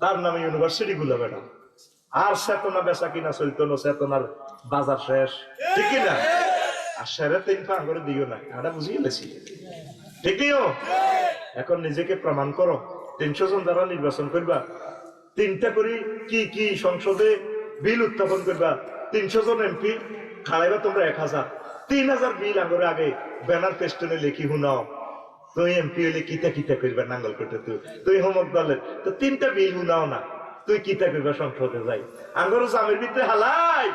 তার নামে ইউনিভার্সিটি গুলো আর চেতনা বেচা কিনা চেতনার বাজার শেষ। ঠিক আর সেরে তিন করে দিও না এটা বুঝিয়ে গেছি ঠিকইও এখন নিজেকে প্রমাণ করো। তিনশো জন দ্বারা নির্বাচন করবা, তিনটা করে কি কি সংসদে বিল উত্থাপন করবা। তিনশো জন এমপি, খাড়াইবা তোমরা এক হাজার। তিন হাজার বিল আগরে আগে ব্যানার পেস্টনে লিখি শুনাও। তুই এমপি হলে কিতা কিতা করবা নাঙ্গল করতে তুই? তুই হোমক দলের তো তিনটা বিল শুনাও না। তুই কিতা করবা সংসদে যাই। আঙ্গর জামের ভিতরে হালাই।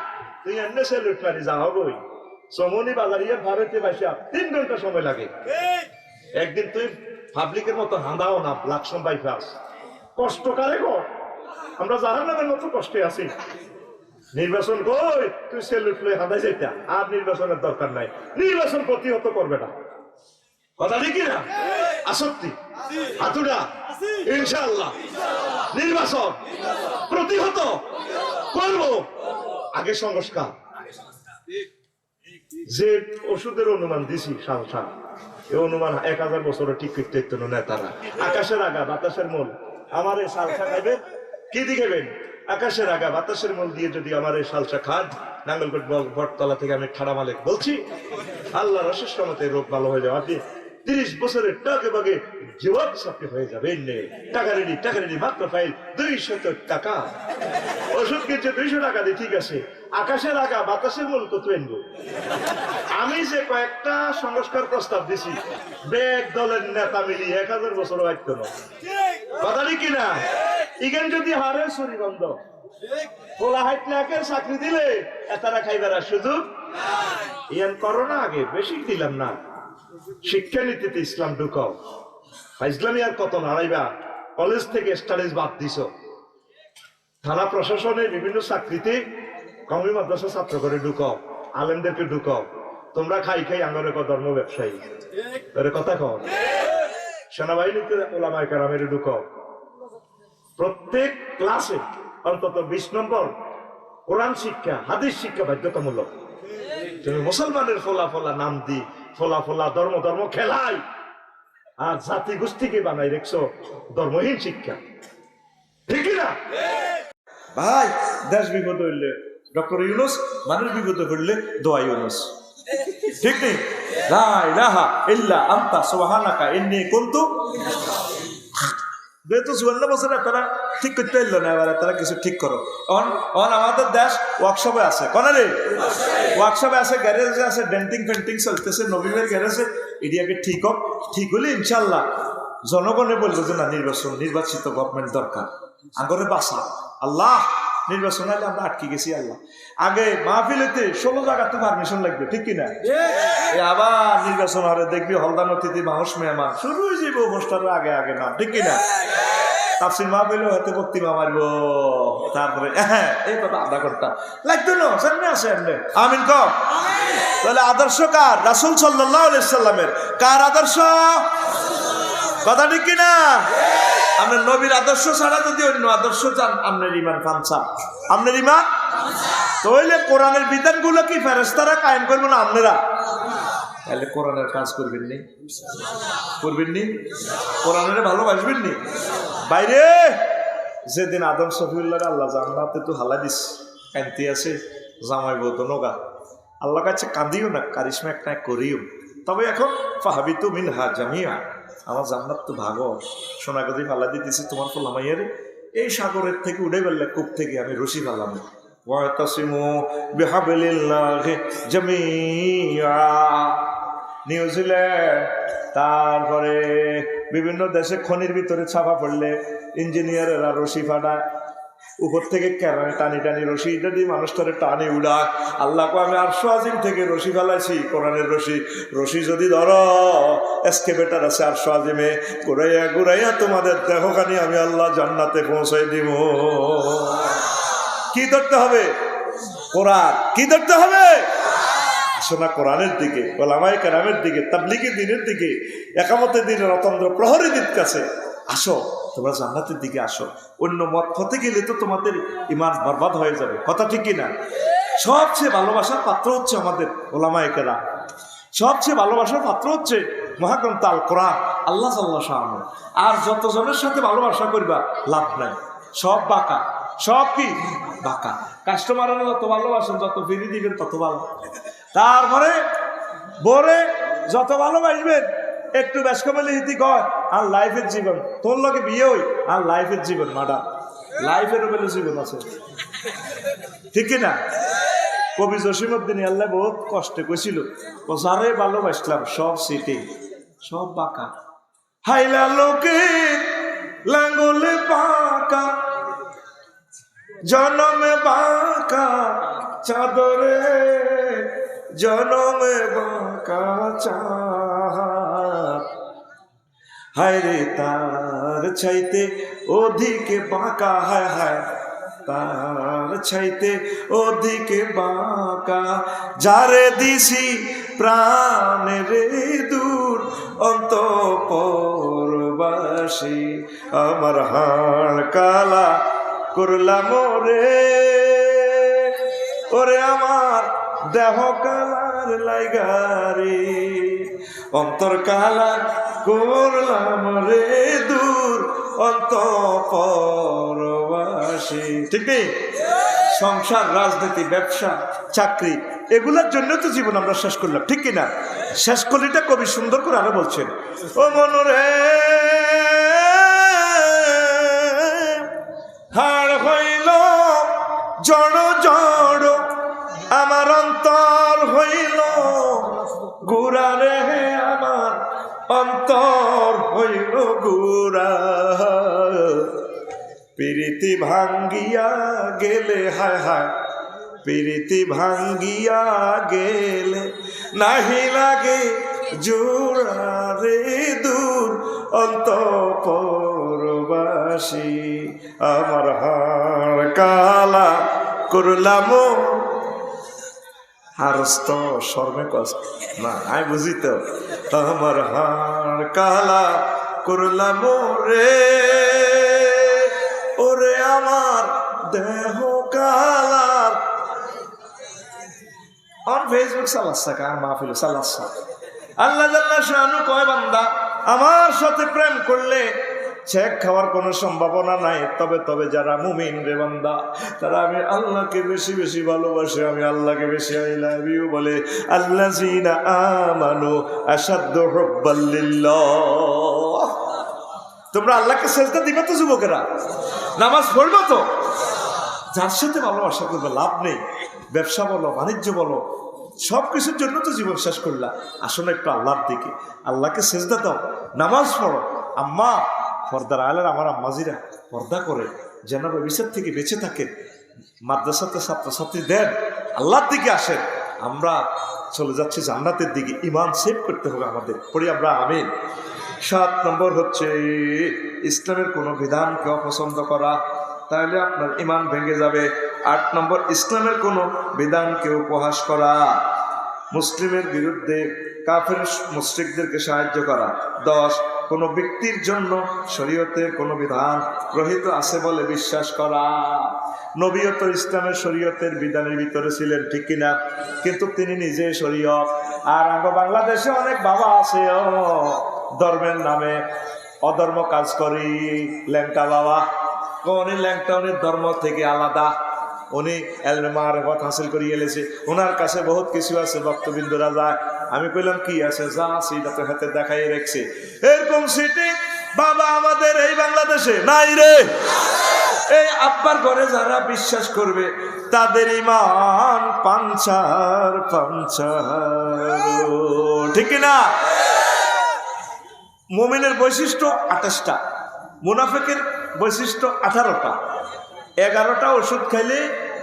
তুই এমনি সেলুট মারি যাও বই। সমনি বাজারিয়া ভারতে বাসা তিন ঘণ্টা সময় লাগে। একদিন তুই পাবলিকের মতো হাঁদাও না লাকসম বাইপাস। কষ্ট কারে গো আমরা জাহার নামের মতো কষ্টে আছি। নির্বাচন কই? তুই সেলুট লই হাঁদাই যাইতা। আর নির্বাচনের দরকার নাই। নির্বাচন প্রতিহত করবে না। কথা দেখি না আসক্তি। হাতুড়া ইনশাআল্লাহ। নির্বাচন প্রতিহত করব। আগে সংস্কার। যে ওষুধের অনুমান দিছি সাংসার এই অনুমান এক হাজার বছরে ঠিক করতে নেতারা। আকাশের আগা, বাতাসের মূল। আমার এই সালসা খাইবে কি দিখাবেন আকাশের আগা বাতাসের মূল দিয়ে যদি আমার এই সালসা খান নাঙ্গলকোট বটতলা থেকে আমি ঠাড়া মালিক বলছি আল্লাহ রসের মতে রোগ ভালো হয়ে যাবে আপনি তিরিশ বছরের টাকে বাগে জীবন সাপে হয়ে যাবে টাকা রেডি টাকা রেডি, মাত্র ফাইল দুইশত টাকা। ওষুধ কিনছে দুইশো টাকা দিয়ে ঠিক আছে। আকাশের আগা বাতাসের মূল কত এনবো। আমি যে কয়েকটা সংস্কার প্রস্তাব দিছি, বেগ দলের নেতা মিলি এক হাজার বছর বাক্য কথা কি ইগেন যদি হারে সরিবন্ধ পোলা হাইট লাখের চাকরি দিলে এতারা খাইবার আর সুযোগ ইয়ান করোনা আগে বেশি দিলাম না। শিক্ষানীতিতে ইসলাম ঢুকাও। ইসলামী আর কত নাড়াইবা কলেজ থেকে স্টাডিজ বাদ দিছ। থানা প্রশাসনে বিভিন্ন চাকরিতে কমি মাদ্রাসা ছাত্র করে ঢুকাও। আলেমদেরকে ঢুকাও। তোমরা খাই খাই আঙ্গরে ক ধর্ম ব্যবসায়ী। কথা কও। সেনাবাহিনীতে ওলামায় কারামের ঢুকাও। প্রত্যেক ক্লাসে অন্তত বিশ নম্বর কোরআন শিক্ষা, হাদিস শিক্ষা বাধ্যতামূলক। তুমি মুসলমানের ফলা ফলা নাম দি, ফলা ফলা ধর্ম ধর্ম খেলাই। আর জাতি গোষ্ঠীকে বানাই রেখছো ধর্মহীন শিক্ষা। ঠিক না ভাই, দেশ বিপদ হইলে, ডক্টর ইউনুস, মানুষ বিপদ হইলে দোয়া ইউনুস। ঠিক নেই? ইলাহা ইল্লা আনতা, সুবহানাকা, ইন্নী কুনতু যেহেতু চুয়ান্ন বছরে তারা ঠিক করতে পারল না, এবার তারা কিছু ঠিক করো। অন অন আমাদের দেশ ওয়ার্কশপে আছে। কোন রে? ওয়ার্কশপে আছে গ্যারেজে আছে ডেন্টিং পেন্টিং চলতেছে, নবীনের গ্যারেজে এরিয়াকে ঠিক হোক, ঠিক হলে ইনশাল্লাহ জনগণে বলবে যে না, নির্বাচন, নির্বাচিত গভর্নমেন্ট দরকার। আগরে বাসা। আল্লাহ নির্বাচন হলে আমরা আটকে গেছি আল্লাহ। আগে মাহফিলেতে ষোলো জায়গাতে পারমিশন লাগবে ঠিক কিনা? আবার নির্বাচন হলে দেখবি হলদান অতিথি মানুষ মেহমান। শুরু হয়ে যাবে অনুষ্ঠানের আগে আগে না ঠিক কিনা? তাফসির মাহফিলে হয়তো বক্তিমা মারব। তারপরে হ্যাঁ এই কথা আধা ঘণ্টা লাগতো না সামনে এমনি। আমিন কম তাহলে আদর্শ কার? রাসুল সাল্লাহ সাল্লামের। কার আদর্শ? কথা ঠিক কিনা? আপনার নবীর আদর্শ ছাড়া যদি অন্য আদর্শ চান আপনার ইমান ফানসা আপনার ইমান তাহলে কোরআনের বিধানগুলো কি ফেরেস্তারা কায়েম করব না আপনারা তাহলে কোরআনের কাজ করবেন নি। করবেন নি? কোরআনের ভালোবাসবেন নি? বাইরে! যেদিন আদম সফিউল্লাহ আল্লাহ জান্নাতে তো হালা দিস কান্তি আছে, জামাই বউ তো নগা। আল্লাহ কাছে কাঁদিও না, কারিশমা একটা করিও। তবে এখন ফাহাবি তো মিন হা জামিয়া। আমার জান্নাত তো ভাগো। সোনা গদি ফালা দিতেছি তোমার ফলামাইয়ারে এই সাগরের থেকে উঠে বেললে কূপ থেকে আমি রশি ফালাম জামিয়া। নিউজিল্যান্ড তারপরে বিভিন্ন দেশে খনির ভিতরে ছাপা পড়লে ইঞ্জিনিয়ারেরা রশি ফাটায়। উপর থেকে কেরানে টানি টানি রশি এটা দিয়ে মানুষটারে টানি উড়াক। আল্লাহকে আমি আরশো আজিম থেকে রশি ফেলাইছি, কোরআনের রশি। রশি যদি ধরো এসকেভেটার আছে আরশো আজিমে। ঘুরাইয়া ঘুরাইয়া তোমাদের দেহখানি আমি আল্লাহ জান্নাতে পৌঁছাই দিব। কি ধরতে হবে? কোরআন। কি ধরতে হবে? শোনা কোরআনের দিকে ওলামাই কারামের দিকে, তাবলিগি দিনের দিকে, একামতের দিনের অতন্ত্র প্রহরী দিক কাছে। আসো। তোমরা জান্নাতের দিকে আসো। অন্য মত পথে গেলে তো তোমাদের ইমান বরবাদ হয়ে যাবে। কথা ঠিক কিনা? সবচেয়ে ভালোবাসার পাত্র হচ্ছে আমাদের ওলামা একেরা সবচেয়ে ভালোবাসার পাত্র হচ্ছে মহাগ্রন্থ আল কোরআন, আল্লাহ সাল্লাহ শাহ আর যতজনের সাথে ভালোবাসা করবা, লাভ নাই। সব বাঁকা। সব কি? বাঁকা। কাস্টমারের যত ভালোবাসেন, যত ফিরি দিবেন, তত ভালো। তারপরে বরে যত ভালোবাসবেন একটু ব্যস্ত বলে হিতি কয়, আর লাইফের জীবন, তোর লোকে বিয়ে হই, আর লাইফের জীবন মাডার লাইফের বেলে জীবন আছে। ঠিক কি না কবি জসিমুদ্দিন আল্লাহ বহুত কষ্টে কইছিল যারে ভালোবাসলাম সব সিটি, সব বাঁকা। হাইলা লোকে, লাঙ্গলে বাঁকা জনমে বাঁকা, চাদরে জনমে বাঁকা চাঁদ হায় রে তার ছাইতে ওদিকে বাঁকা, হায় হায়। তার ছাইতে ওদিকে বাঁকা। যারে দিছি প্রাণ রে দূর অন্ত পরবাসী আমার হাড় কালা করলাম রে ওরে আমার দেহ কালার লাইগারে অন্তর কালা করলাম রে দূর অন্ত পরবাসী ঠিক সংসার, রাজনীতি, ব্যবসা, চাকরি, এগুলোর জন্য তো জীবন আমরা শেষ করলাম, ঠিক কিনা? শেষ কলিটা কবি সুন্দর করে আরও বলছেন, ও মনরে, হাড় হইল জড় জড় আমার অন্তর হইল গুড়া রে, আমার অন্তর হইল গুড়া। প্রীতি ভাঙ্গিয়া গেলে, হায় হায়, প্রীতি ভাঙ্গিয়া গেলে নাহি লাগে জোড়া রে দূর অন্ত পরবাসী আমার হাড় কালা করলাম হারস্ত, শর্মে কষ্ট না, আমি বুঝি তো। আমার হাড় কালা করলাম রে ওরে আমার দেহ কালার। অন ফেসবুক চালাচ্ছা কার মাহফিল? চালাচ্ছা আল্লাহ জাল্লাহ শাহানু কয় বান্দা, আমার সাথে প্রেম করলে চেক খাওয়ার কোনো সম্ভাবনা নাই। তবে তবে যারা মুমিন রে বান্দা, তারা আমি আল্লাহকে বেশি বেশি ভালোবাসে। আমি আল্লাহকে বেশি আই লাভ ইউ বলে আল্লাহ জিনা আমানু আসাদ্দ হব্বাল্লিল্লাহ তোমরা আল্লাহকে সেজদা দিবে তো যুবকেরা? নামাজ পড়বে তো? যার সাথে ভালোবাসা করবে, লাভ নেই। ব্যবসা বলো, বাণিজ্য বলো, সব কিছুর জন্য তো জীবন শেষ করলা। আসলে একটু আল্লাহর দিকে। আল্লাহকে সেজদা দাও। নামাজ পড়ো। আম্মা পর্দার আলের আমার আম্মাজিরা পর্দা করে যেন ভবিষ্যৎ থেকে বেঁচে থাকেন, মাদ্রাসাতে ছাত্রছাত্রী দেন, আল্লাহর দিকে আসেন, আমরা চলে যাচ্ছি জান্নাতের দিকে ইমান সেভ করতে হবে আমাদের। পড়ি আমরা আমিন। সাত নম্বর হচ্ছে, ইসলামের কোনো বিধানকে অপছন্দ করা, তাহলে আপনার ইমান ভেঙে যাবে। আট নম্বর, ইসলামের কোনো বিধানকে উপহাস করা, মুসলিমের বিরুদ্ধে কাফের মুসলিকদেরকে সাহায্য করা। দশ কোনো ব্যক্তির জন্য শরীয়তের কোনো বিধান গ্রহিত আছে বলে বিশ্বাস করা। নবীয়ত ইসলামের শরীয়তের বিধানের ভিতরে ছিলেন ঠিক কিনা, কিন্তু তিনি নিজে শরীয়ত। আর আঙ্গ বাংলাদেশে অনেক বাবা আছে, ও ধর্মের নামে অধর্ম কাজ করি, ল্যাংটা বাবা। উনি ল্যাংটা, উনি ধর্ম থেকে আলাদা। উনি মারেফত হাসিল করে এলেছে ওনার কাছে বহুত কিছু আছে, ভক্তবিন্দুরা যায়। আমি কইলাম কি আছে? যা আছে এটা তো হাতে দেখাই রেখছে। এরকম সিটি বাবা আমাদের এই বাংলাদেশে নাই রে। এই আব্বার ঘরে যারা বিশ্বাস করবে, তাদের ইমান পাঞ্চার পাঞ্চার ঠিক না মোমিনের বৈশিষ্ট্য আঠাশটা, মুনাফেকের বৈশিষ্ট্য আঠারোটা। এগারোটা ওষুধ খাইলে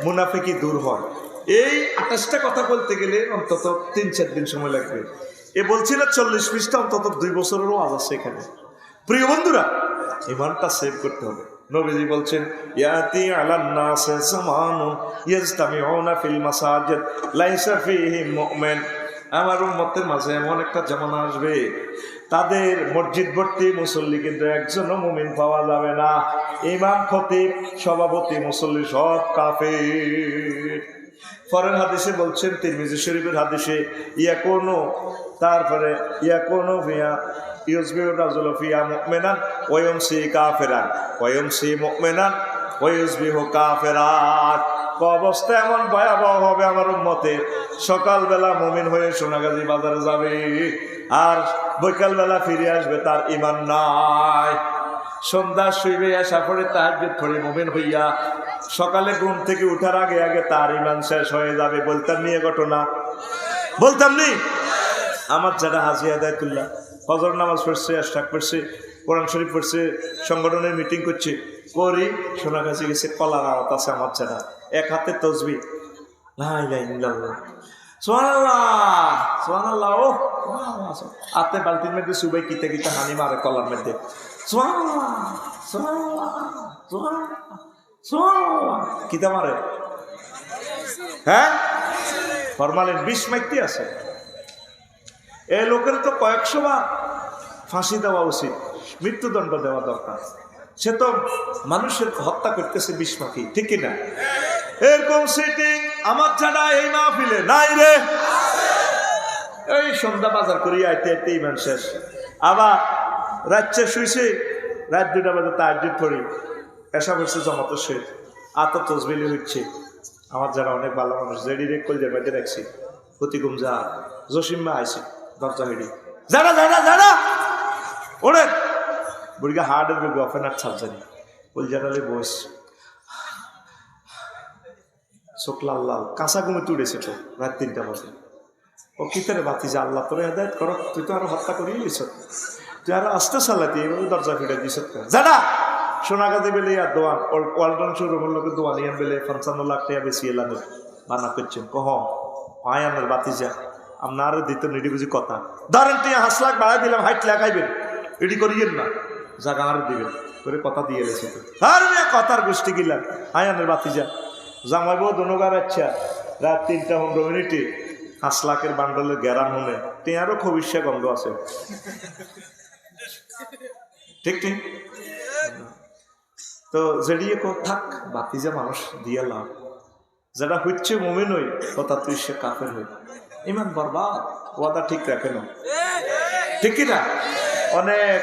মুনাফেকি দূর হয়। এই আঠাশটা কথা বলতে গেলে অন্তত তিন, চার দিন সময় লাগবে। এ বলছিল চল্লিশ পৃষ্ঠা, অন্তত দুই বছরেরও আজ আছে এখানে। প্রিয় বন্ধুরা ইমানটা সেভ করতে হবে। নবীজি বলছেন, ইয়াতি আলান নাসে জামানুন ইয়াজতামিউনা ফিল মাসাজিদ, লাইসা ফীহি মুমিন। আমার উম্মতের মাঝে এমন একটা জামানা আসবে। তাদের মসজিদ ভর্তি মুসল্লি কিন্তু একজনও মুমিন পাওয়া যাবে না। ইমাম খতিব, সভাপতি, মুসল্লি সব কাফে পরের হাদিসে বলছেন, তিরমিজি শরীফের হাদিসে, ইয়া কোনো তারপরে, ইয়া কোনো ভিয়া ইউজবিউর রাজুল ফিয়া মুমিনান ওয়ুমসি কাফেরান ওয়ুমসি মুমিনান ওয়ুজবিহু কাফেরান অবস্থা এমন ভয়াবহ হবে আমার উম্মতের সকালবেলা মমিন হয়ে সোনাগাজী বাজারে যাবে, আর বৈকালবেলা ফিরে আসবে তার ইমান নাই সন্ধ্যা শুইবে আসা পরে তাহার পরে মমিন হইয়া, সকালে ঘুম থেকে উঠার আগে আগে তার ইমান শেষ হয়ে যাবে, বলতাম নিয়ে ঘটনা? বলতাম নি? আমার যারা হাজি আদায়তুল্লাহ, ফজর নামাজ পড়ছে আশাক পড়ছে, কোরআন শরীফ পড়ছে, সংগঠনের মিটিং করছে, করি, সোনা কাছে গেছে, কলার আওয়াত আছে আমার যারা। এক হাতে তসবি। লাই ও বালতির মধ্যে সুবাই কিতে কিতে হানি মারে কলার মধ্যে। সোহানাল্লাহ মারে হ্যাঁ? ফরমালিন বিষ মাইতে আছে। এই লোকের তো কয়েকশো বার ফাঁসি দেওয়া উচিত, মৃত্যুদণ্ড দেওয়া দরকার সে তো মানুষের হত্যা করতেছে বিষ মাখি, ঠিক কিনা এরকম সিটিং আমার ছাড়া এই না মাহফিলে নাই রে। এই সন্ধ্যা বাজার করি আইতে আইতে ইমান শেষ। আবার রাত্রে শুইছে, রাত দুটা বাজে তার্জিত করি এসা বসে জমাতো সে আত তসবিলি হচ্ছে আমার যারা অনেক ভালো মানুষ জেডি রেক কল বাড়িতে রাখছি। প্রতিকুম যা জসিম্মা আইছে, দরজা হেডি যারা যারা যারা ওরে বুড়িকে হার্টের বেগে অফেনার সার্জারি বল জানালে বস। চোখ লাল লাল। কাঁচা ঘুমে তুড়েছে তো, রাত তিনটা বাজে ও কিতারে বাতি যে আল্লাহ তোরে হেদায়ত কর তুই তো আরও হত্যা করিয়ে দিছ তুই আরও আস্তে চালাতি এইভাবে দরজা ফিরে দিছ যারা সোনাগাদি বেলে আর দোয়ান ওয়ালটন শোরুমের লোকের দোয়ান ইয়ান বেলে পঞ্চান্ন লাখ টাকা বেশি এলাম বানা করছেন, কহ আয়ানের বাতি যা। আপনার দিতে নিডি বুঝি কথা। ধরেন তুই হাঁস লাখ বাড়াই দিলাম, হাইট লাগাইবেন এডি করিয়েন না। জায়গা আর দিবেন, করে কথা দিয়ে গেছে আর কথার গোষ্ঠী গিলাম আয়ানের বাতি যা। জামাইবো দনুগার আচ্ছা রাত তিনটা পনেরো মিনিটে পাঁচ লাখের বান্ডলের গ্যারাম হলে, টেয়ারও খবিষ্যা গন্ধ আছে। ঠিক ঠিক। তো জেডিয়ে কো থাক বাতি যে মানুষ দিয়ে লাভ যেটা হচ্ছে মমিন হই কথা তুই সে কাফের হই ইমান বরবাদ, ওয়াদা ঠিক রাখে না। ঠিক কিনা অনেক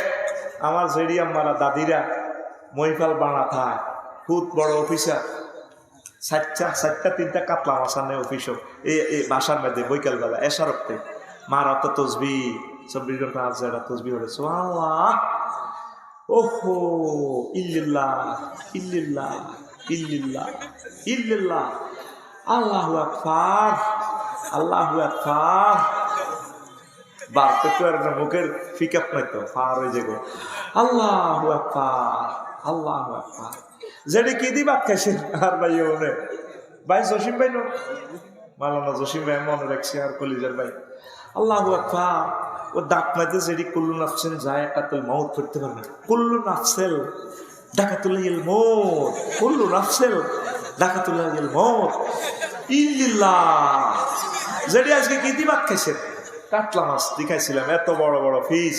আমার জেডি আমারা দাদিরা মহিফাল বানা থায়, খুব বড় অফিসার। চারটা চারটা তিনটা কাতলা মাছ আনে অফিসও এই বাসার মধ্যে বৈকালবেলা এসারতে মার অত তসবি চব্বিশ ঘণ্টা আজ যারা তসবি হলে আল্লাহ ওহো ইল্লিল্লাহ ইল্লিল্লাহ ইল্লিল্লাহ ইল্লিল্লাহ আল্লাহু আকবার আল্লাহু আকবার বাড়তে তো আর মুখের ফিকাপ নাই তো ফার হয়ে যাবে আল্লাহু আকবার আল্লাহু আকবার যেটি কি দি ভাত খাইছেন আর ভাই মনে ভাই জসিম ভাই নো মালানা জসিম ভাই মনে রাখছি আর কলিজার ভাই আল্লাহ আকবার ও দাঁত মাঝে যেটি কুল্লু নাফসেন যায় একাতুল মাউত করতে পারবে কুল্লু নাফসেল ডাকাতুল ইল মৌত কুল্লু নাফসেল ডাকাতুল ইল মৌত ইল্লিল্লাহ। যেটি আজকে কি দিবাক খাইছেন? কাতলা মাছ দেখাইছিলাম, এত বড় বড় ফিস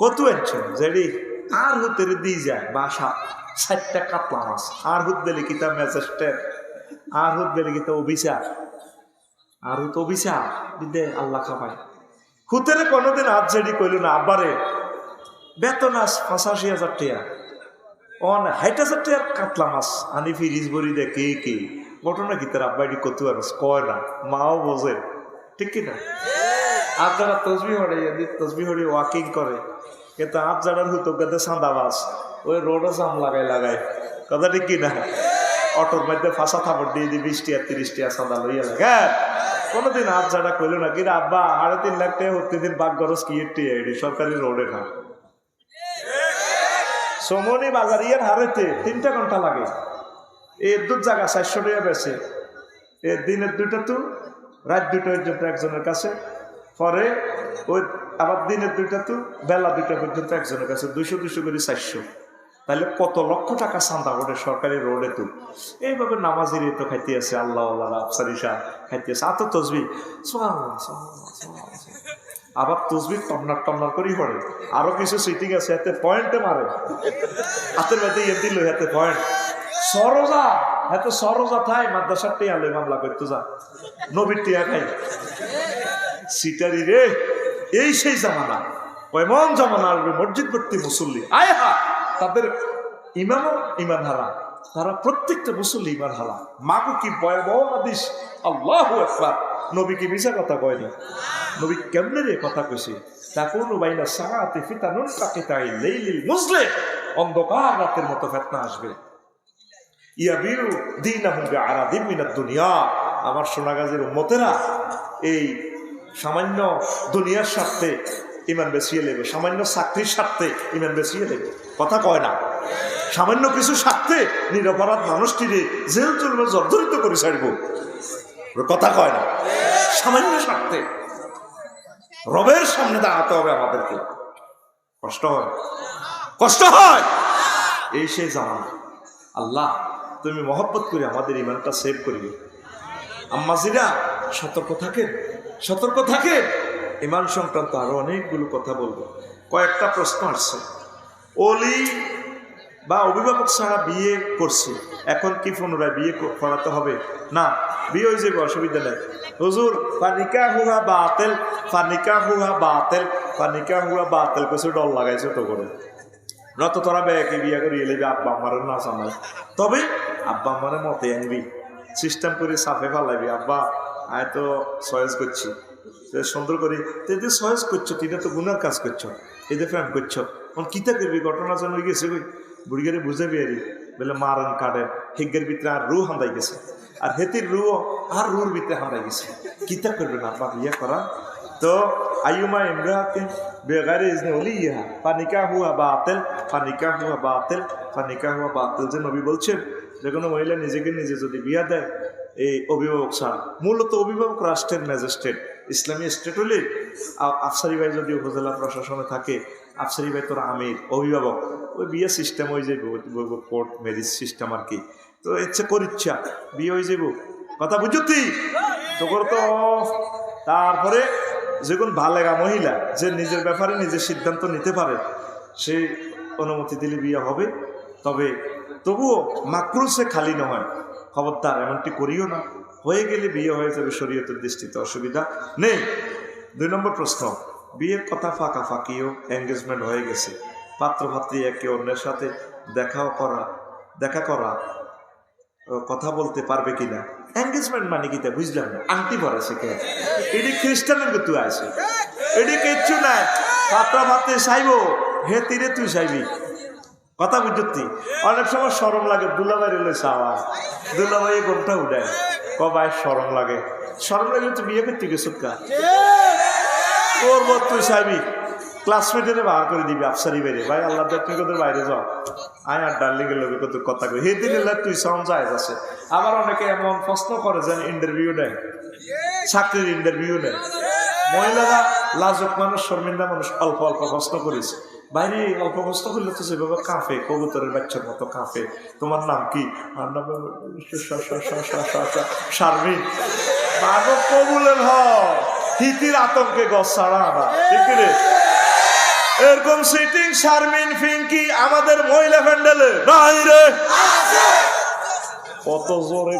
কত আনছেন যেটি আর হুতের দিয়ে যায়, বাসা ষাটটা কাতলা মাছ। আর হুত বেলে কিতা ম্যাচেস্টের আর হুত বেলে কিতা অভিশাপ? আর হুত অভিশাপ। দিদে আল্লাহ খাবাই হুতেরে কোনোদিন হাত জেডি কইল না, আব্বারে, বেতন আস পঁচাশি হাজার টাকা। অন হাইট হাজার টাকার কাতলা মাছ আনি ফিরিজ ভরি দে কে কে। ঘটনা কি তার আব্বাইটি কত আর কয় না, মাও বোঝে। ঠিক কি না আর যারা তসবি হরে তসবি হরে ওয়াকিং করে। কিন্তু আর যারা হুতো গাতে সাঁদাবাস ওই রোডও জাম লাগাই লাগাই কথা ঠিক কি না অটোর মধ্যে ফাঁসা থাপড় দিয়ে দিয়ে বিশ টিয়া, তিরিশ টিয়া সাদা লইয়া লাগে। হ্যাঁ? কোনোদিন আজ যারা কইল না। কি রে আব্বা, সাড়ে তিন লাখ টাকা প্রতিদিন বাঘ গরজ কি এটি? সরকারি রোডে না। সমনি বাজার, ইয়ার হারেতে তিনটা ঘণ্টা লাগে। এর দু জায়গা চারশো টাকা বেছে এ দিনের দুইটা তো রাত দুটো পর্যন্ত একজনের কাছে। পরে ওই আবার দিনের দুইটা তো বেলা দুইটা পর্যন্ত একজনের কাছে। দুইশো দুশো করে চারশো। তাহলে কত লক্ষ টাকা চান্দা ওঠে সরকারি রোডে তো এইভাবে নামাজির তো খাইতে আছে, আল্লাহ আফসারি শাহ খাইতে আছে। আত তসবি। আবার তসবি টমনার টমনার করেই পড়ে। আরও কিছু সিটিং আছে, হাতে পয়েন্টে মারে। হাতের মধ্যে ইয়ে দিল, হাতে পয়েন্ট সরজা, হাতে সরজা থাই, মাদ্রাসার টিয়া লই মামলা করতে যা। নবীর টিয়া খাই। সিটারি রে, এই সেই জামানা। এমন জামানা আসবে, মসজিদ ভর্তি মুসল্লি। আয় হা তাদের ইমামও ইমান হারা, তারা প্রত্যেকটা মুসল্লি ইমান হারা। মাকে কি ভয়াবহ আদিস আল্লাহ নবী কি মিশা কথা কয়নি নবী কেমনে রে কথা কইছে? অন্ধকার রাতের মতো আসবে। দুনিয়া। আমার সোনাগাজীর উম্মতেরা এই সামান্য দুনিয়ার স্বার্থে ইমান বেশিয়ে নেবে সামান্য চাকরির স্বার্থে ইমান বেশিয়ে নেবে কথা কয় না। সামান্য কিছু স্বার্থে নিরপরাধ মানুষটিরে জেল চলবে জর্জরিত করে ছাড়ব। কথা কয় না। সামান্য স্বার্থে রবের সামনে দাঁড়াতে হবে আমাদেরকে। কষ্ট হয়? কষ্ট হয়? এই সেই জামানা। আল্লাহ, তুমি মহব্বত করে আমাদের ইমানটা সেভ করিবে আম্মাজিরা, সতর্ক থাকেন। সতর্ক থাকেন। ইমান সংক্রান্ত আরও অনেকগুলো কথা বলব। কয়েকটা প্রশ্ন আসছে। অলি বা অভিভাবক ছাড়া বিয়ে করছে, এখন কি পুনরায় বিয়ে করাতে হবে? না, বিয়ে হয়ে যাবে, অসুবিধা নেই। হুজুর ফানিকা হুহা বাতেল ফানিকা হুহা বাতেল ফানিকা বা বাতেল কিছু ডল লাগাইছে তো করে। নত তোরা বেয়াকে বিয়ে করে এলে আব্বা আমারও না জানাই তবে আব্বা আমারে মতে আনবি সিস্টেম করে সাফে ফালাইবি, আব্বা, আয় তো সয়েজ করছি। সুন্দর করে, তো এদের সয়েজ করছ তিনে তো গুনার কাজ করছ এদের ফ্যান করছ। এখন কিতা করবি, ঘটনা জানা গেছে কই? বুড়িগারে বুঝে বেরি বলে মারন কাটে হিগের ভিতরে আর রু হান্দাই গেছে। আর হেতির রু আর রুর ভিতরে হান্দাই গেছে। কিতা করবেন আব্বা বিয়ে করা? তো আইয়ুমা ইমরাতিন বেগারে ইজনে ওলিয়া ফানিকা হুয়া বাতিল ফানিকা হুয়া বাতিল ফানিকা হুয়া বাতিল। যে নবী বলছেন, যে কোনো মহিলা নিজেকে নিজে যদি বিয়া দেয়, এই অভিভাবক ছাড়া, মূলত অভিভাবক রাষ্ট্রের ম্যাজিস্ট্রেট। ইসলামী স্টেট হলে আফসারি ভাই যদি উপজেলা প্রশাসনে থাকে, আফসারি ভাই তোর আমির, অভিভাবক, ওই বিয়ে সিস্টেম হয়ে যাবে কোর্ট ম্যারেজ সিস্টেম আর কি। তো ইচ্ছে করিচ্ছা বিয়ে হয়ে যাব কথা বুঝতি তোর তো তারপরে যে কোন ভালেগা মহিলা, যে নিজের ব্যাপারে নিজের সিদ্ধান্ত নিতে পারে, সে অনুমতি দিলে বিয়ে হবে। তবে তবুও মাকরুল সে খালি নয়। খবরদার, এমনটি করিও না। হয়ে গেলে বিয়ে হয়ে যাবে শরীয়তের দৃষ্টিতে, অসুবিধা নেই। দুই নম্বর প্রশ্ন, বিয়ের কথা ফাঁকা ফাঁকিও এঙ্গেজমেন্ট হয়ে গেছে। পাত্র পাত্রী একে অন্যের সাথে দেখাও করা, দেখা করা কথা বলতে পারবে কিনা? এঙ্গেজমেন্ট মানে কিতা বুঝলাম না। আংটি পরে শিখে। এটি খ্রিস্টানের তুই আছে। এটি কিচ্ছু নাই। পাত্রা ভাতে চাইব হে তীরে তুই চাইবি কথা বুঝতি। অনেক সময় সরম লাগে, দুলাভাই রেলে চাওয়া দুলাভাই ঘণ্টা উঠায় কবাই সরম লাগে। সরম লাগে তুই বিয়ে করতে গেছত কা? করব তুই চাইবি? ক্লাসমেটের বার করে দিবি আফসারি বেড়ে ভাই আল্লাহ তুই কোথাও বাইরে যাও। আয় আর ডার্লিং এর লোকের কত কথা কই। হে দিন তুই সাউন্ড যায় আছে। আবার অনেকে এমন প্রশ্ন করে যেন ইন্টারভিউ নেয়। চাকরির ইন্টারভিউ নেয়। মহিলারা লাজক মানুষ শর্মিন্দা মানুষ অল্প অল্প প্রশ্ন করেছে। বাইরে প্রশ্ন করলে তো সেভাবে কাঁপে কবুতরের বাচ্চার মতো কাফে। তোমার নাম কি? আমার নাম কবুলের হিতির আতঙ্কে গছ ছাড়া না। ঠিক এরকম সিটিং শারমিন, ফিঙ্কি আমাদের মহিলা প্যান্ডেলে। কত জোরে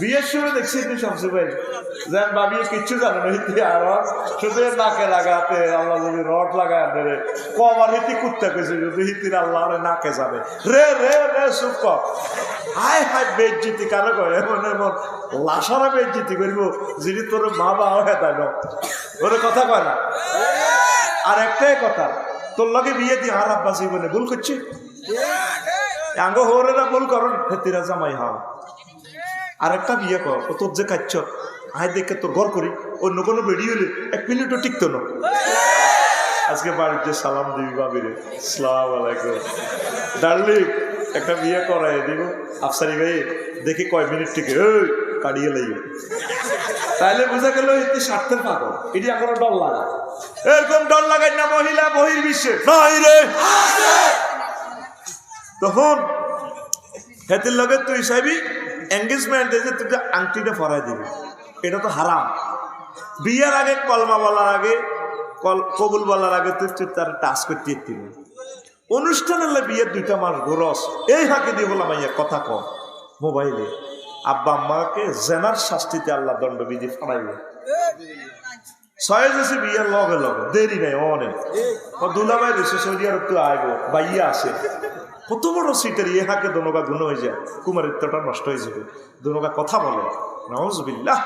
বিয়ের সময় দেখছি তুই শামসু ভাই। যেন বাবিয়ে কিচ্ছু জানে না হিতি আর শুধু নাকে লাগাতে আল্লাহ যদি রড লাগায় ধরে কবার হিতি কুত্তা কইছে, যদি হিতির আল্লাহ রে নাকে যাবে। রে রে রে কর। হাই হাই বেজ্জিতি কারও কয়? এমন এমন। লাসারা বেজ্জিতি করব, যিনি তোর মা বাবা হয়ে তাই ওর কথা কয় না। আর একটাই কথা, তোর লগে বিয়ে দিয়ে আর আব্বা বলে ভুল করছে? আঙ্গ হোরেরা ভুল করুন, হেতিরা জামাই হওয়া আর একটা বিয়ে কর, ও তোর যে কাচ্ছ, আয় দেখে তোর ঘর করি অন্য কোনো বেরিয়ে হলে এক মিনিটও টিকতো না। আজকে বাড়ির যে সালাম দিবি বাবিরে সালাম আলাইকুম। ডার্লিং একটা বিয়ে করাই দিব। আফসারি ভাই, দেখি কয় মিনিট টিকে ওই কাটিয়ে লাইবে তাইলে বোঝা গেল এটি স্বার্থের পাগল, এটি এখনও ডর লাগা। এরকম ডর লাগাই না মহিলা বহির বিশ্বে নাই রে। তখন হেতির লগে তুই চাইবি এঙ্গেজমেন্ট যে তুই আংটিটা ফরাই দিবি। এটা তো হারাম। বিয়ের আগে কলমা বলার আগে, কল কবুল বলার আগে তুই তুই তার টাচ করতে দিবি। অনুষ্ঠান হলে বিয়ের দুইটা মাস গোরস। এই হাঁকে দিয়ে বললাম ইয়া কথা কম মোবাইলে। আব্বা আম্মাকে জেনার শাস্তিতে আল্লাহ দণ্ডবিধি ফাড়াইবে ছয় বিয়ের লগে লগে। দেরি নাই, অনেক। দুলাভাই রয়েছে সৌদি আরব তো আইব, বাইয়া আছে। কত বড় সিটের ইয়ে হাকে দনগা গুণ হয়ে যায় কুমারিত্বটা নষ্ট হয়ে যাবে। দনগা কথা বলে নজবিল্লাহ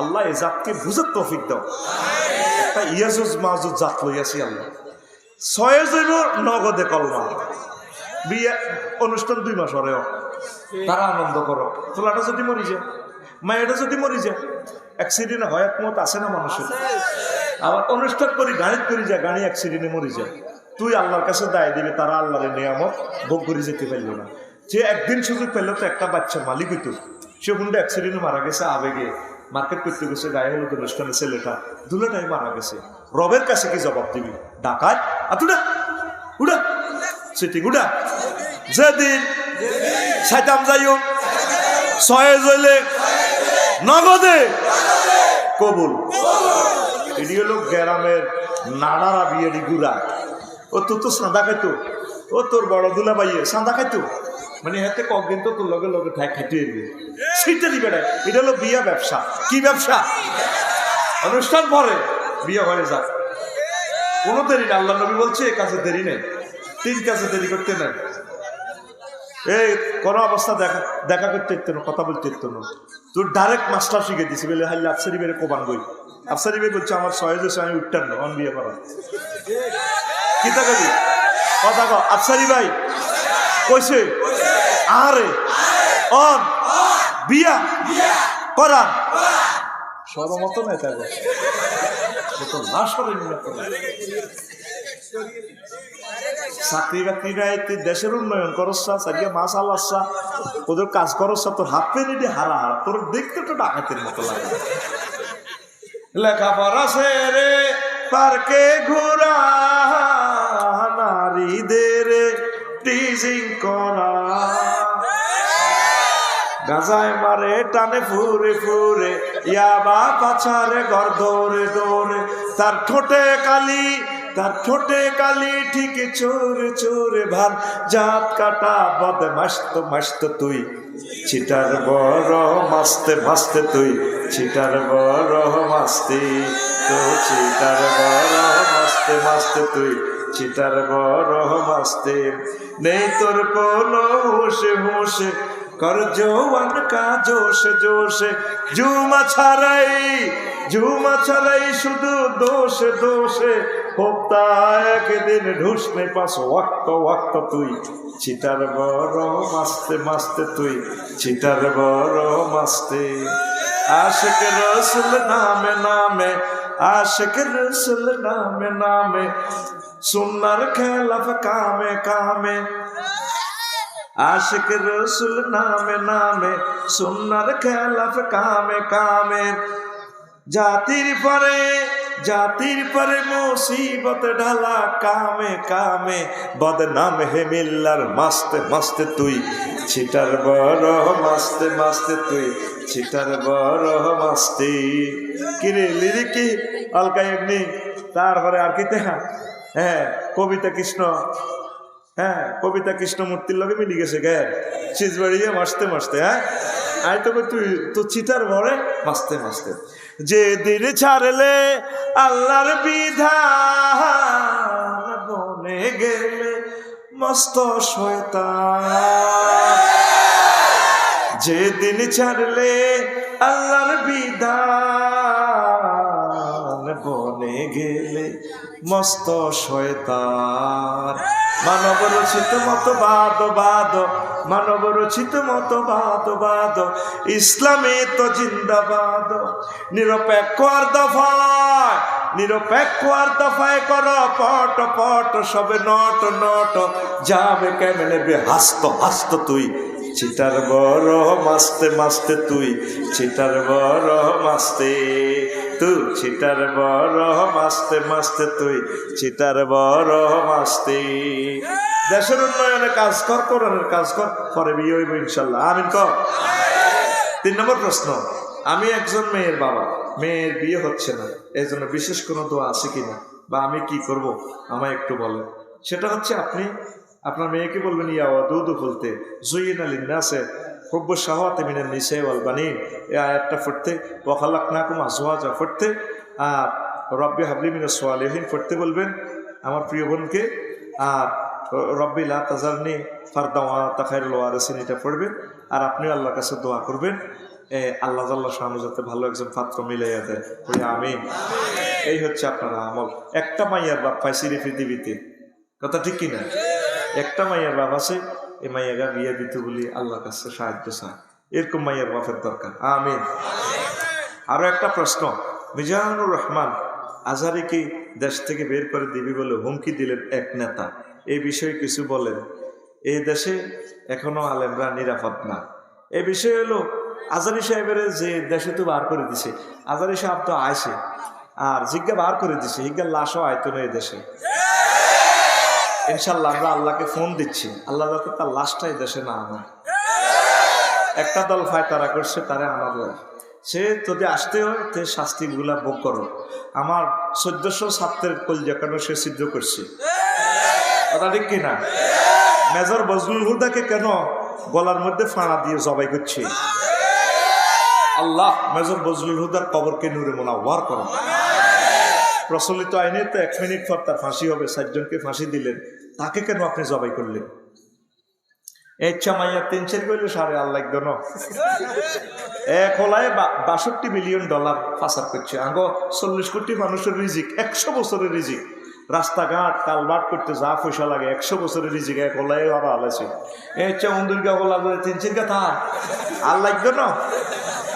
আল্লাহ এ জাতকে বুঝার তৌফিক দাও। একটা ইয়াজুজ মাজুজ জাত লইয়াছি আল্লাহ। ছয় জৈব নগদে কলমা। বিয়ে অনুষ্ঠান দুই মাস হরেও। তারা আনন্দ করো। তোলাটা যদি মরি যায় মায়েটা যদি মরি যায় অ্যাক্সিডেন্ট হয় একমত আছে না মানুষের? আবার অনুষ্ঠান করি গাড়ি করি যায় গাড়ি অ্যাক্সিডেন্টে মরি যায়। তুই আল্লাহর কাছে দায় দিবে, তারা আল্লাহর নিয়ামত ভোগ করে যেতে পারল না। যে একদিন সুযোগ পেল তো একটা বাচ্চা মালিক হইতো। সে হুন্ডা অ্যাক্সিডেন্টে মারা গেছে আবেগে। মার্কেট করতে গেছে, গায়ে হলুদ অনুষ্ঠানে ছেলেটা দুলেটাই মারা গেছে। রবের কাছে কি জবাব দিবি? ডাকাত? আতুডা উড়া সিটিং উড়া যেদিন সাইতাম যাইও, ছয়ে জইলে নগদে। কবুল। এটি হলো গ্রামের নানারা বিয়েডি গুড়া। ও তোর তো সাদা খাইতো। ও তোর বড় দুলা পাইয়ে সাদা খাইতো। মানে হাতে কদিন তো তোর লগে লগে ঠাই খাইতে সেইটা দিবে না। এটা হলো বিয়া ব্যবসা। কি ব্যবসা? অনুষ্ঠান পরে বিয়ে হয়ে যাক। কোনো দেরি না, আল্লাহ নবী বলছে, এ কাজে দেরি নেই। তিন কাজে দেরি করতে নেই। এই কোন অবস্থা দেখা দেখা করতে ইত্তো না কথা বলতে ইত্তো না তোর ডাইরেক্ট মাস্টার শিখে দিছি, বলে, হাইলে আফসারি বেড়ে কোবান গই আফসারি বের বলছে, আমার সহজে আমি উঠতেন না অন বিয়ে করা কি তা কবি। কথা কো আফসারি ভাই। কইছে আরে অন, বিয়া। করান সরমত নাই তাই তো লাশ করে চাকরি বাকরি নাই। তুই দেশের উন্নয়ন করসা সারিয়া মাছ আলাসা ওদের কাজ করসা তোর হাত পেয়ে নিয়ে হারা হারা তোর দেখতে তো ডাকাতের মতো লাগে। লেখাপড়া সেরে পার্কে ঘোরা নারীদের টিজিং করা। গাজায় মারে, টানে ফুরে ফুরে ইয়াবা পাছারে ঘর দৌড়ে দৌড়ে। তার ঠোঁটে কালি, তার ঠোঁটে কালি, ঠিক চোরে চোরে ভান জাত কাটা বদ মাস্ত মাস্ত তুই। চিটার বড় মাস্তে মাস্তে তুই। চিটার বড় মাস্তি তো চিটার বড় মাস্তে মাস্তে তুই। চিটার বড় মাস্তে নেই তোর কোনো হুঁশে হুঁশে কর জোয়ান কা জোশ জোশে জুমা ছাড়াই জুমা ছাড়াই শুধু দোষে দোষে। হোপ্তা একদিন ঢুসনে পাস, ওয়াক্ত ওয়াক্ত তুই। চিটার বড় মাস্তে মাস্তে তুই চিটার বড় মাস্তে আশেক রসুল নামে নামে আশেক রসুল নামে নামে, সুন্নার খেলাফ কামে কামে। আশিক রসুল নামে নামে, সুন্নার খেলাফ কামে কামে। জাতির পরে জাতির পরে মুসিবত ঢালা কামে কামে। বদনাম হে মিল্লার মাস্তে মাস্তে তুই ছিটার বড় মাস্তে মাস্তে তুই, ছিটার বড় মাস্তি। কিরে লিরিকি? অলকা এমনি, তারপরে আর কি হ্যাঁ কবিতা কৃষ্ণ। হ্যাঁ কবিতা কৃষ্ণমূর্তির লগে মিলি গেছে গে। চিজ বাড়িয়ে মাসতে মাসতে হ্যাঁ? আই তবে তুই তো চিটার ভরে মাসতে মাসতে। যে দিন ছাড়লে আল্লাহর বিধান বনে গেলে মস্ত শয়তান। যে দিন ছাড়লে আল্লাহর বিধান বনে গেলে মস্ত শয়তান। মানব রচিত মত বাদ মানব রচিত মত বাদ বাদ। ইসলামে তো জিন্দাবাদ। নিরপেক্ষ আর দফায়, নিরপেক্ষ আর দফায় কর, পট পট, সবে নট নট। যাবে কেমনে হাস্ত হাস্ত তুই। চিটার বড় মাস্তে মাস্তে তুই চিটার বড় মাস্তে, তুই চিটার বড় মাস্তে মাস্তে তুই চিটার বড় মাস্তে। দেশের উন্নয়নে কাজ কর, কোরআনের কাজ কর, পরে বিয়ে হইব ইনশাল্লাহ। আমিন কর। তিন নম্বর প্রশ্ন, আমি একজন মেয়ের বাবা, মেয়ের বিয়ে হচ্ছে না এই জন্য বিশেষ কোনো দোয়া আছে কিনা? বা আমি কি করব? আমায় একটু বলেন। সেটা হচ্ছে আপনি আপনার মেয়েকে বলবেন ইয়া দুধু বলতে জুইন আলিন নাসে খুব শাহওয়াতে মিনের ওয়াল বানিন। এই আয়াতটা পড়তে ওখালাক নাকুম আজওয়াজা পড়তে আর রব্বি হাবলি মিনের সোয়ালিহীন পড়তে বলবেন আমার প্রিয় বোনকে আর রব্বি লা তাজারনি ফারদাওয়া তাখাইরুল ওয়ারিসিন এটা পড়বেন আর আপনিও আল্লাহর কাছে দোয়া করবেন এ, আল্লাহ জাল্লাহ সামনে যাতে ভালো একজন পাত্র মিলাইয়া দেয়। আমি এই হচ্ছে আপনার আমল। একটা মাইয়ার বাপ পাইছি পৃথিবীতে। কথা ঠিক কিনা? একটা মাইয়ার বাপ আছে, এই মাইয়াগা বিয়ে দিতে বলি আল্লাহর কাছে সাহায্য চায় এরকম মাইয়ার বাপের দরকার। আমিন। আরও একটা প্রশ্ন, মিজানুর রহমান আজহারি কি দেশ থেকে বের করে দিবি বলে হুমকি দিলেন এক নেতা। এই বিষয়ে কিছু বলেন। এই দেশে এখনও আলেমরা নিরাপদ না। এ বিষয় হলো, আজারি সাহেবের যে দেশে তো বার করে দিছে, আজারি সাহেব তো আইসে আর জিজ্ঞা বার করে দিছে জিজ্ঞার লাশও আয়তো না এই দেশে। ইনশাল্লাহ আমরা আল্লাহকে ফোন দিচ্ছি। আল্লাহ যাতে তার লাশটা এই দেশে না আনা একটা দল ফায় তারা করছে, তারে হয় সে যদি আসতে হয় তে শাস্তিগুলা ভোগ করো আমার চোদ্দশো ছাত্রের কলজা কেন সে সিদ্ধ করছে। কথা ঠিক কিনা মেজর বজলুল হুদাকে কেন গলার মধ্যে ফাঁড়া দিয়ে জবাই করছে? আল্লাহ, মেজর বজলুল হুদার কবরকে নূরে মোনাওয়ার করো প্রচলিত আইনে তো এক মিনিট পর তার ফাঁসি হবে, সাতজনকে ফাঁসি দিলেন। তাকে কেন আপনি জবাই করলেন? ইচ্ছা মাইয়া, তিন চার করলে সাড়ে আল্লাহ দন। এক হলায় বাষট্টি মিলিয়ন ডলার পাচার করছে। আগ চল্লিশ কোটি মানুষের রিজিক, একশো বছরের রিজিক। রাস্তাঘাট কালবাট করতে যা পয়সা লাগে, একশো বছরের রিজিক হারা হালাইছে এই ইচ্ছা মন্দিরকে হলা বলে তিন চার কথা? আল্লাহ দন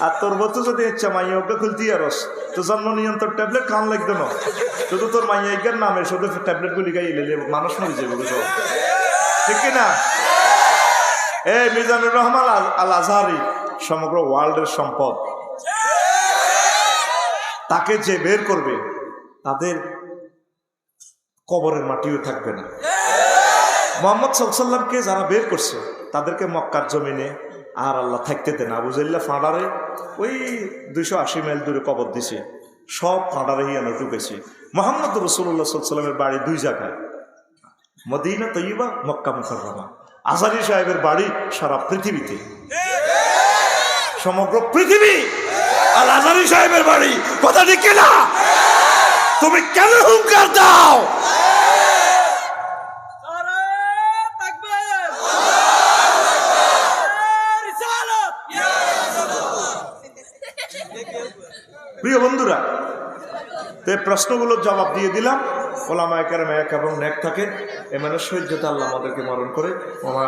আর তোর মতো যদি ইচ্ছা মাইয়া ওকে খুলতি আরস তো জন্ম নিয়ন্ত্রণ ট্যাবলেট কান লাগতো না। শুধু তোর মাইয়া ইজ্ঞার নামে শুধু ট্যাবলেট গুলি গাই এলে মানুষ মরে যাবে বুঝো ঠিক না এই মিজানুর রহমান আল আজহারি, সমগ্র ওয়ার্ল্ডের সম্পদ। তাকে যে বের করবে, তাদের কবরের মাটিও থাকবে না। মোহাম্মদ সাল্লামকে যারা বের করছে, তাদেরকে মক্কার জমিনে আর আল্লাহ থাকতে দেন। আবুজাল্লাহ ফাঁড়ারে, ওই দুইশো আশি মাইল দূরে কবর দিছে। সব ফাঁড়ারেই এনে ঢুকেছে মোহাম্মদ রসুল্লাহ সাল্লামের বাড়ি দুই জায়গায়। মদিনা তৈবা মক্কা মুখরমা আজারি সাহেবের বাড়ি সারা পৃথিবীতে। সমগ্র পৃথিবী আর আজারি সাহেবের বাড়ি। কথা ঠিক না তুমি কেন হুঙ্কার দাও? প্রিয় বন্ধুরা, তো প্রশ্নগুলোর জবাব দিয়ে দিলাম। ওলামা ম্যাক এক এবং ন্যাক থাকেন। মানে সহ্যতা আল্লাহ আমাদেরকে মরণ করে। ওমা